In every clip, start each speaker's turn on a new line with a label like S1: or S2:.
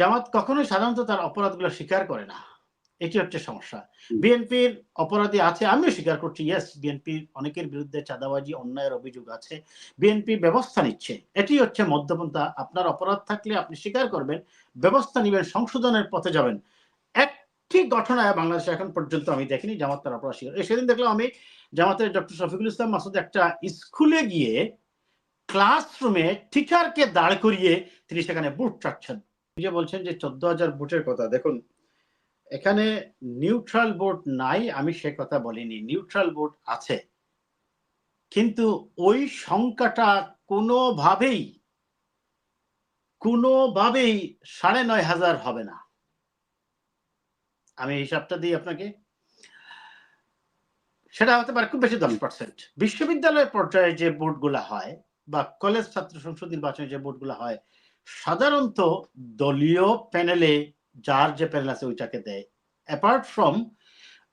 S1: জামাত কখনোই সাধারণত তার অপরাধগুলো স্বীকার করে না। এটি হচ্ছে সমস্যা। বিএনপির অপরাধী আছে, আমিও স্বীকার করছি ইয়েস বিএনপির অনেকের বিরুদ্ধে চাঁদাবাজি, অন্যায়ের অভিযোগ আছে, বিএনপি ব্যবস্থা নিচ্ছে। এটি হচ্ছে মধ্যপন্থা, আপনার অপরাধ থাকলে আপনি স্বীকার করবেন, ব্যবস্থা নেবেন, সংশোধনের পথে যাবেন। একটি ঘটনায় বাংলাদেশে এখন পর্যন্ত আমি দেখিনি, জামাত তার অপরাধ স্বীকার সেদিন দেখলাম আমি জামাতের ডক্টর শফিকুল ইসলাম মাসুদ একটা স্কুলে গিয়ে ক্লাসরুমে টিচারকে দাঁড় করিয়ে তিনি সেখানে বুট চাচ্ছেন। যে বলছেন যে চোদ্দ হাজার বুটের কথা, দেখুন, এখানে নিউট্রাল বোর্ড নাই, আমি সে কথা বলিনি। নিউট্রাল বোর্ড আছে। কিন্তু ওই সংখ্যাটা কোনোভাবেই কোনোভাবেই সাড়ে নয় হাজার হবে না। আমি হিসাবটা দিই আপনাকে। সেটা হতে পারে খুব বেশি দশ পার্সেন্ট বিশ্ববিদ্যালয় পর্যায়ে যে বোর্ডগুলো হয় বা কলেজ ছাত্র সংসদ নির্বাচনে যে বোর্ডগুলো হয় সাধারণত দলীয় প্যানেলে যার যে প্যানেল আছে ওইটাকে দেয়। অ্যাপার্ট ফ্রম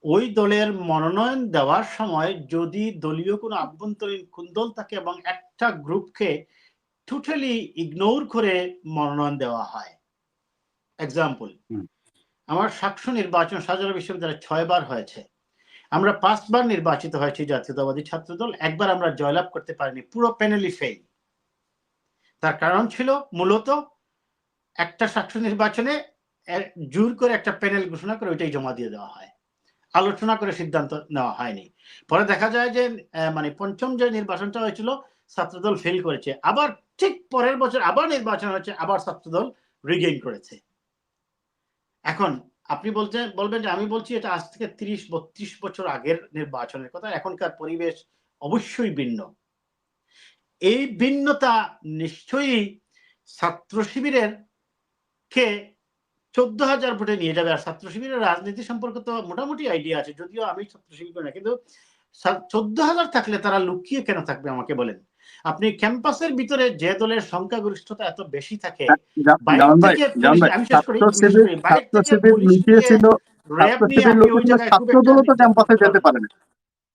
S1: ওই দলের মনোনয়ন দেওয়ার সময় যদি দলীয় কোনো আভ্যন্তরীণ কুন্দল থাকে এবং একটা গ্রুপকে টোটালি ইগনোর করে মনোনয়ন দেওয়া হয়। এক্সাম্পল। আমার সাক্ষ্য নির্বাচন সাজারা বিশ্ববিদ্যালয়ে ছয়বার হয়েছে। আমরা পাঁচবার নির্বাচিত হয়েছি জাতীয়তাবাদী ছাত্রদল একবার আমরা জয়লাভ করতে পারিনি পুরো প্যানেলই ফেল তার কারণ ছিল মূলত একটা সাক্ষ্য নির্বাচনে জোর করে একটা প্যানেল ঘোষণা করে ওইটাই জমা দিয়ে দেওয়া হয়। আলোচনা করে সিদ্ধান্ত নেওয়া হয়নি। পরে দেখা যায় যে মানে পঞ্চম যে নির্বাচনটা হয়েছিল, ছাত্রদল ফেল করেছে। আবার ঠিক পরের বছর আবার নির্বাচন হয়েছে, আবার ছাত্রদল রিগেইন করেছে। এখন আপনি বলছেন বলবেন যে আমি বলছি এটা আজ থেকে তিরিশ, বত্রিশ বছর আগের নির্বাচনের কথা। এখনকার পরিবেশ অবশ্যই ভিন্ন। এই ভিন্নতা নিশ্চয়ই ছাত্র শিবিরের কে চোদ্দ হাজার ভোটে নিয়ে যাবে। আর ছাত্র শিবিরের রাজনীতি সম্পর্কে তো মোটামুটি আইডিয়া আছে যদিও আমি ছাত্র শিবির না কিন্তু চোদ্দ হাজার থাকলে তারা লুকিয়ে কেন থাকবে আমাকে বলেন? আপনি ক্যাম্পাসের ভিতরে যে দলের সংখ্যাগরিষ্ঠতা এত বেশি থাকে
S2: ক্যাম্পাসে যেতে পারে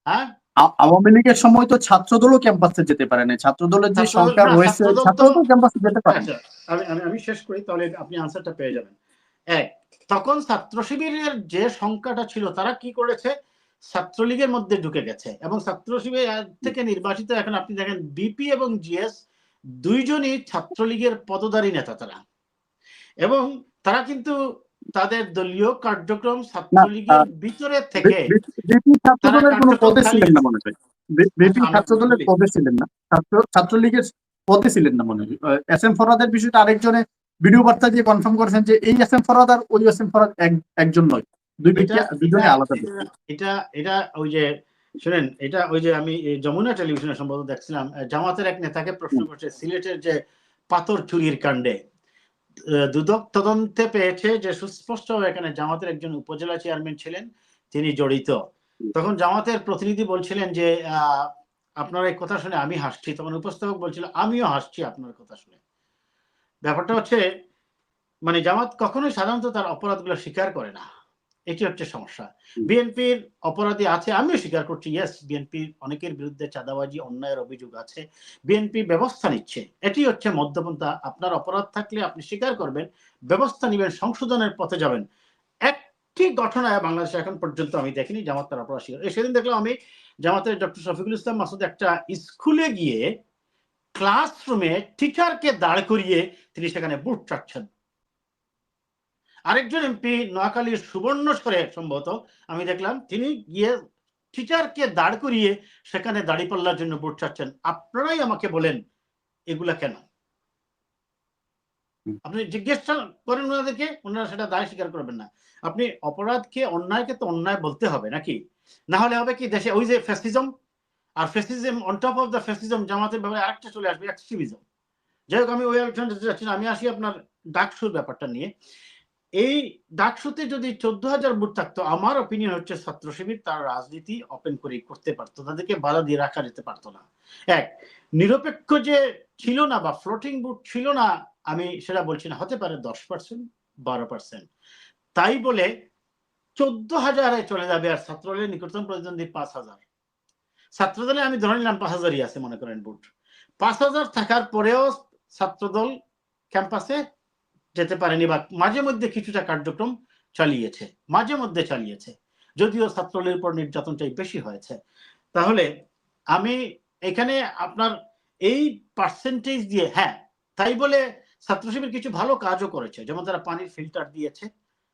S1: হ্যাঁ?
S2: আওয়ামী লীগের সময় তো ছাত্র দলও ক্যাম্পাসে যেতে পারে না ছাত্র দলের যে সংখ্যা রয়েছে
S1: ছাত্রদল
S2: ক্যাম্পাসে যেতে পারে
S1: আচ্ছা আমি আমি আমি শেষ করি তাহলে আপনি আনসারটা পেয়ে যাবেন। এক তখন ছাত্র শিবিরের যে সংখ্যাটা ছিল তারা কি করেছে? ছাত্রলীগের মধ্যে ঢুকে গেছে এবং ছাত্র শিবির থেকে নির্বাচিত এখন আপনি দেখেন বিপি এবং জিএস দুইজনই ছাত্রলীগের পদধারী নেতা তারা। এবং তারা কিন্তু তাদের দলীয় কার্যক্রম ছাত্রলীগের ভিতরে থেকে
S2: কোনো পদে ছিলেন না মনে হয়। বিপি
S1: আমি
S2: ছাত্র দলের
S1: বলি।
S2: পদে ছিলেন না। ছাত্র ছাত্রলীগের পদে ছিলেন না মনে হয়। এস এম ফরাদের বিষয়টা আরেকজনে ভিডিও বার্তা দিয়ে কনফার্ম করেছেন যে এই এস এম ফরাদ আর ওই এস এম ফরাদ এক- একজন নয়। দুই দুজনে আলাদা
S1: এটা- এটা ওই যে শুনেন এটা ওই যে আমি যমুনা টেলিভিশনে সম্ভবত দেখছিলাম জামাতের এক নেতাকে প্রশ্ন করছে সিলেটের যে পাথর চুরির কাণ্ডে। দুদক তদন্তে পেয়েছে যে সুস্পষ্ট এখানে জামাতের একজন উপজেলা চেয়ারম্যান ছিলেন তিনি জড়িত। তখন জামাতের প্রতিনিধি বলছিলেন যে আহ, আপনার এই কথা শুনে আমি হাসছি। তখন উপস্থাপক বলছিল আমিও হাসছি আপনার কথা শুনে। ব্যাপারটা হচ্ছে মানে জামাত কখনোই সাধারণত তার অপরাধগুলো স্বীকার করে না। এটি হচ্ছে সমস্যা। বিএনপির অপরাধী আছে আমিও স্বীকার করছি ইয়েস বিএনপির অনেকের বিরুদ্ধে চাঁদাবাজি অন্যায়ের অভিযোগ আছে। বিএনপি ব্যবস্থা নিচ্ছে এটি হচ্ছে মধ্যপন্থা আপনার অপরাধ থাকলে আপনি স্বীকার করবেন ব্যবস্থা নেবেন সংশোধনের পথে যাবেন। একটি ঘটনায় বাংলাদেশে এখন পর্যন্ত আমি দেখিনি জামাত তার অপরাধ স্বীকার সেদিন দেখলাম আমি জামাতের ডক্টর শফিকুল ইসলাম মাসুদ একটা স্কুলে গিয়ে ক্লাসরুমে টিচারকে দাঁড় করিয়ে তিনি সেখানে বুট চাচ্ছেন। আরেকজন এমপি নোয়াখালীর সুবর্ণ সুবর্ণস্বরে সম্ভবত, আমি দেখলাম তিনি গিয়ে টিচারকে দাঁড় করিয়ে সেখানে দাঁড়িপাল্লার জন্য ভোট চাচ্ছেন আপনারাই আমাকে বলেন এগুলা কেন? আপনি জিজ্ঞেস করেন ওনাদেরকে, ওনারা সেটা দায় স্বীকার করবেন না। আপনি অপরাধকে, অন্যায়কে তো অন্যায় বলতে হবে নাকি? না হলে হবে কি দেশে ওই যে fascism R fascism on top of the fascism জামাতের ব্যাপারে আরেকটা চলে আসবে এক্সট্রিমিজম যাই হোক, আমি ওই আলোচনা আমি আসি আপনার ডাকসুর ব্যাপারটা নিয়ে। এই ডাকসুতে যদি চোদ্দ হাজার বুট থাকতো, আমার অপিনিয়ন হচ্ছে ছাত্র শিবির তার রাজনীতি ওপেন করে করতে পারতো, তাদেরকে বাধা দিয়ে রাখা যেতে পারতো না। এক, নিরপেক্ষ যে ছিল না বা ফ্লোটিং বুট ছিল না, আমি সেটা বলছি না, হতে পারে দশ পার্সেন্ট বারো পার্সেন্ট তাই বলে চোদ্দ হাজারে চলে যাবে আর ছাত্রদলের নিকটতম প্রতিদ্বন্দ্বী পাঁচ হাজার ছাত্রদলে আমি ধরে নিলাম পাঁচ হাজারই আছে মনে করেন বুট পাঁচ হাজার থাকার পরেও ছাত্রদল ক্যাম্পাসে যেতে পারেনি বা মাঝে মধ্যে কিছুটা কার্যক্রম চালিয়েছে, মাঝে মধ্যে চালিয়েছে। যদিও ছাত্রলীগের উপর নির্যাতনটাই বেশি হয়েছে। তাহলে আমি এখানে আপনার এই পার্সেন্টেজ দিয়ে হ্যাঁ তাই বলে ছাত্র শিবির কিছু ভালো কাজও করেছে। যেমন তারা পানির ফিল্টার দিয়েছে।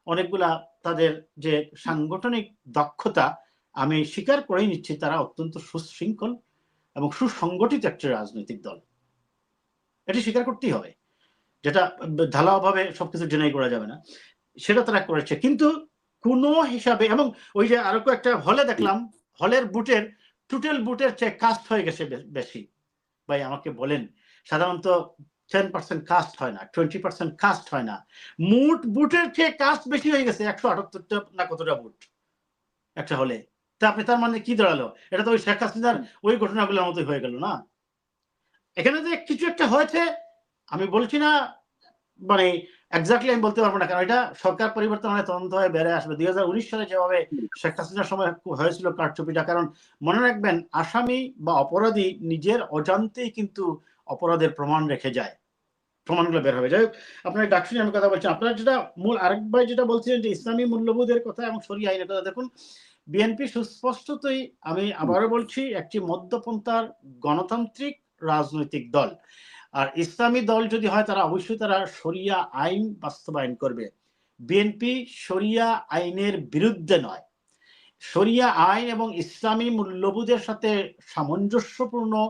S1: অনেকগুলা তাদের যে সাংগঠনিক দক্ষতা আমি স্বীকার করেই নিচ্ছি, তারা অত্যন্ত সুশৃঙ্খল এবং সুসংগঠিত একটি রাজনৈতিক দল। এটি স্বীকার করতেই হবে। যেটা ঢালাওভাবে সবকিছু জেনাই করা যাবে না, সেটা তারা করেছে। কিন্তু কোনো হিসাবে এবং ওই যে আরও একটা হলে দেখলাম, হলের বুটের, টুটেল বুটের চেয়ে কাস্ট হয়ে গেছে বেশি। ভাই, আমাকে বলেন, সাধারণত টেন পার্সেন্ট কাস্ট হয় না টোয়েন্টি পার্সেন্ট কাস্ট হয় না। মুট বুটের চেয়ে কাস্ট বেশি হয়ে গেছে, একশো আটাত্তরটা না কতটা বুট একটা হলে। তা আপনি তার মানে কি দাঁড়াল? এটা তো ওই শেখ হাসিনার ওই ঘটনাগুলোর মতোই হয়ে গেল না? এখানে যে কিছু একটা হয়েছে আমি বলছি না মানে এক্স্যাক্টলি আমি বলতে পারব না কারণ এটা সরকার পরিবর্তন হয়ে তদন্ত হয়ে বেড়ে আসবে। দুই হাজার উনিশ সালে যেভাবে শেখ হাসিনার সময় হয়েছিল কারচুপিটা, কারণ মনে রাখবেন আসামি বা অপরাধী নিজের অজান্তেই কিন্তু অপরাধের প্রমাণ রেখে যায়। প্রমাণগুলো বের হবে। যাই হোক আপনার ডাকসুনি আমি কথা বলছি। আপনার যেটা মূল আরেকবার যেটা বলছিলেন যে ইসলামী মূল্যবোধের কথা এবং সরি আইনের কথা, দেখুন বিএনপি সুস্পষ্টতই আমি আবারও বলছি, একটি মধ্যপন্থার গণতান্ত্রিক রাজনৈতিক দল। আর ইসলামী দল যদি হয়, তারা অবশ্যই তারা শরিয়া আইন বাস্তবায়ন করবে। বিএনপি শরিয়া আইনের বিরুদ্ধে নয়। শরিয়া আইন এবং ইসলামী মূল্যবোধের সাথে সামঞ্জস্যপূর্ণ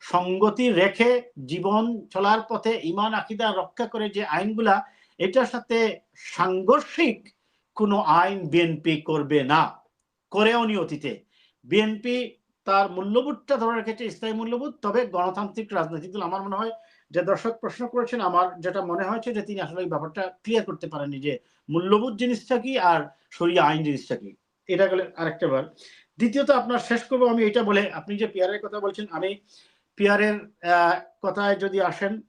S1: সঙ্গতি রেখে জীবন চলার পথে ইমান, আকিদা রক্ষা করে যে আইনগুলা, এটার সাথে সাংঘর্ষিক কোনো আইন বিএনপি করবে না। করেও নি অতীতে। বিএনপি তার মূল্যবোধটা ধরে রেখেছে ইসলামী মূল্যবোধ, তবে গণতান্ত্রিক রাজনৈতিক দল আমার মনে হয় যে দর্শক প্রশ্ন করেছেন, আমার যেটা মনে হয়েছে যে তিনি আসলে এই ব্যাপারটা ক্লিয়ার করতে পারেননি যে মূল্যবোধ জিনিসটা কি আর সরিয়া আইন জিনিসটা কি। এটা গেলে আরেকটা বার। দ্বিতীয়ত আপনার শেষ করব আমি এটা বলে, আপনি যে পিয়ারের কথা বলছেন, আমি পিয়ারের কথায় যদি আসেন,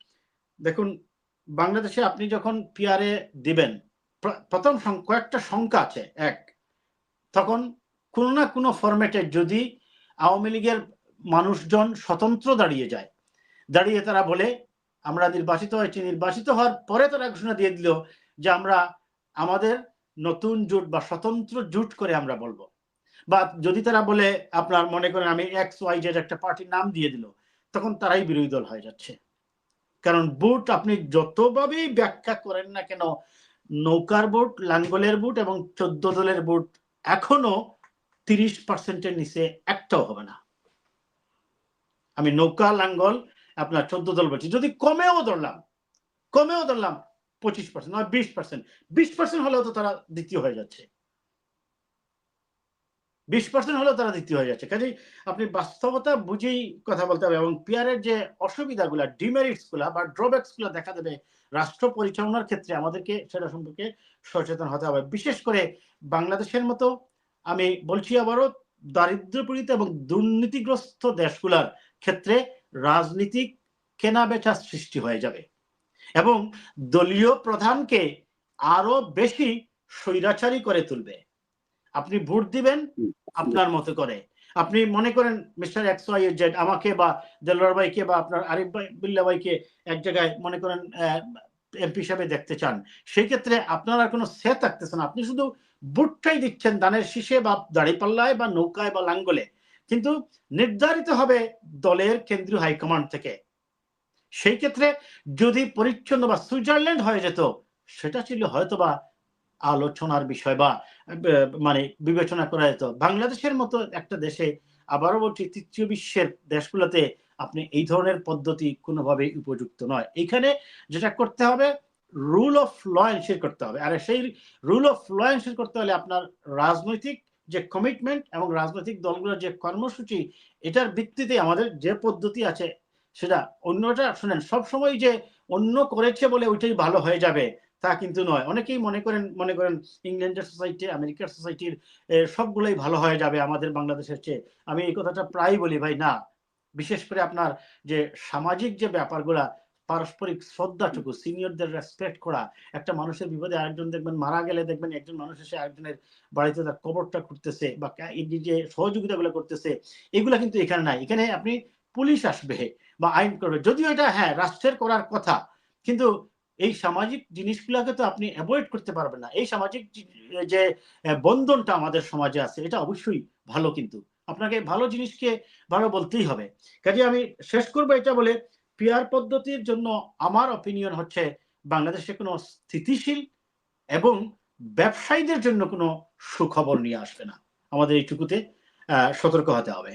S1: দেখুন, বাংলাদেশে আপনি যখন পিয়ারে দিবেন, প্র- প্রথম কয়েকটা সংখ্যা আছে। এক, তখন কোনো না কোনো ফরম্যাটে যদি আওয়ামী লীগের মানুষজন স্বতন্ত্র দাঁড়িয়ে যায়। দাঁড়িয়ে তারা বলে, আমরা নির্বাচিত হয়েছি। নির্বাচিত হওয়ার পরে তারা ঘোষণা দিয়ে দিল যে, আমরা আমাদের নতুন জোট বা স্বতন্ত্র জোট করে আমরা বলব। বা যদি তারা বলে, আপনার মনে করেন আমি এক্স ওয়াই জেড একটা পার্টির নাম দিয়ে দিল, তখন তারাই বিরোধী দল হয়ে যাচ্ছে। কারণ বুট আপনি যতভাবেই ব্যাখ্যা করেন না কেন, নৌকার বুট লাঙ্গলের বুট এবং চোদ্দ দলের বুট এখনও তিরিশ পার্সেন্টের নিচে একটাও হবে না। আমি নৌকা, লাঙ্গল, আপনার চোদ্দ দল বলছি। যদি কমেও ধরলাম কমেও ধরলাম, পঁচিশ পার্সেন্ট নয়, বিশ পার্সেন্ট বিশ পার্সেন্ট হলেও তো তারা দ্বিতীয় হয়ে যাচ্ছে। বিশ পার্সেন্ট হলেও তারা দ্বিতীয় হয়ে যাচ্ছে। কাজেই আপনি বাস্তবতা বুঝেই কথা বলতে হবে এবং পিয়ারের যে অসুবিধাগুলা ডিমেরিটসগুলা বা ড্রব্যাকসগুলা দেখা দেবে রাষ্ট্র পরিচালনার ক্ষেত্রে আমাদেরকে সেটা সম্পর্কে সচেতন হতে হবে। বিশেষ করে বাংলাদেশের মতো আমি বলছি আবারও, দারিদ্র্যপীড়িত এবং দুর্নীতিগ্রস্ত দেশগুলার ক্ষেত্রে রাজনীতিক কেনা বেচা সৃষ্টি হয়ে যাবে। এবং দলীয় প্রধানকে আরও বেশি স্বৈরাচারী করে তুলবে। আপনি ভোট দিবেন আপনার মতো করে। আপনি মনে করেন, মিস্টার এক্স ওয়াই জেড আমাকে বা দেলোয়ার ভাইকে বা আপনার আরিফ ভাই, বিল্লা ভাইকে এক জায়গায় মনে করেন এমপি হিসাবে দেখতে চান সেই ক্ষেত্রে আপনার কোনো সে থাকতেছে না। আপনি শুধু বুটটাই দিচ্ছেন দানের শীষে বা দাড়িপাল্লায় বা নৌকায় বা লাঙ্গলে। কিন্তু নির্ধারিত হবে দলের কেন্দ্রীয় হাইকমান্ড থেকে। সেই ক্ষেত্রে যদি পরিচ্ছন্ন বা সুইজারল্যান্ড হয়ে যেত, সেটা ছিল হয়তো বা আলোচনার বিষয় বা মানে বিবেচনা করা যেত। বাংলাদেশের মতো একটা দেশে আবারও বলছি, তৃতীয় বিশ্বের দেশগুলোতে আপনি এই ধরনের পদ্ধতি কোনোভাবেই উপযুক্ত নয়। এখানে যেটা করতে হবে রুল অফ ল এনশিওর করতে হবে। আর সেই রুল অফ ল এনশিওর করতে হলে আপনার রাজনৈতিক যে কমিটমেন্ট এবং রাজনৈতিক দলগুলোর যে কর্মসূচি, এটার ভিত্তিতে আমাদের যে পদ্ধতি আছে, সেটা অন্যটা শুনেন, সবসময় যে অন্য করেছে বলে ওইটাই ভালো হয়ে যাবে, তা কিন্তু নয়। অনেকেই মনে করেন মনে করেন ইংল্যান্ডের সোসাইটি আমেরিকার সোসাইটির সবগুলোই ভালো হয়ে যাবে আমাদের বাংলাদেশের চেয়ে। আমি এই কথাটা প্রায় বলি, ভাই, না। বিশেষ করে আপনার যে সামাজিক যে ব্যাপারগুলা, পারস্পরিক শ্রদ্ধাটুকু সিনিয়রদের রেসপেক্ট করা, একটা মানুষের বিপদে আরেকজন দেখবেন মারা গেলে দেখবেন একজন মানুষ এসে আরেকজনের বাড়িতে তার কবরটা করতেছে বা যে সহযোগিতাগুলো করতেছে, এগুলা কিন্তু এখানে নাই। এখানে আপনি পুলিশ আসবে বা আইন করবে। যদিও এটা হ্যাঁ রাষ্ট্রের করার কথা, কিন্তু এই সামাজিক জিনিসগুলোকে তো আপনি অ্যাভয়েড করতে পারবেন না। এই সামাজিক যে বন্ধনটা আমাদের সমাজে আছে, এটা অবশ্যই ভালো কিন্তু। আপনাকে ভালো জিনিসকে ভালো বলতেই হবে। কাজে আমি শেষ করব এটা বলে পিয়ার পদ্ধতির জন্য আমার অপিনিয়ন হচ্ছে বাংলাদেশে কোনো স্থিতিশীল এবং ব্যবসায়ীদের জন্য কোনো সুখবর নিয়ে আসবে না। আমাদের এইটুকুতে সতর্ক হতে হবে।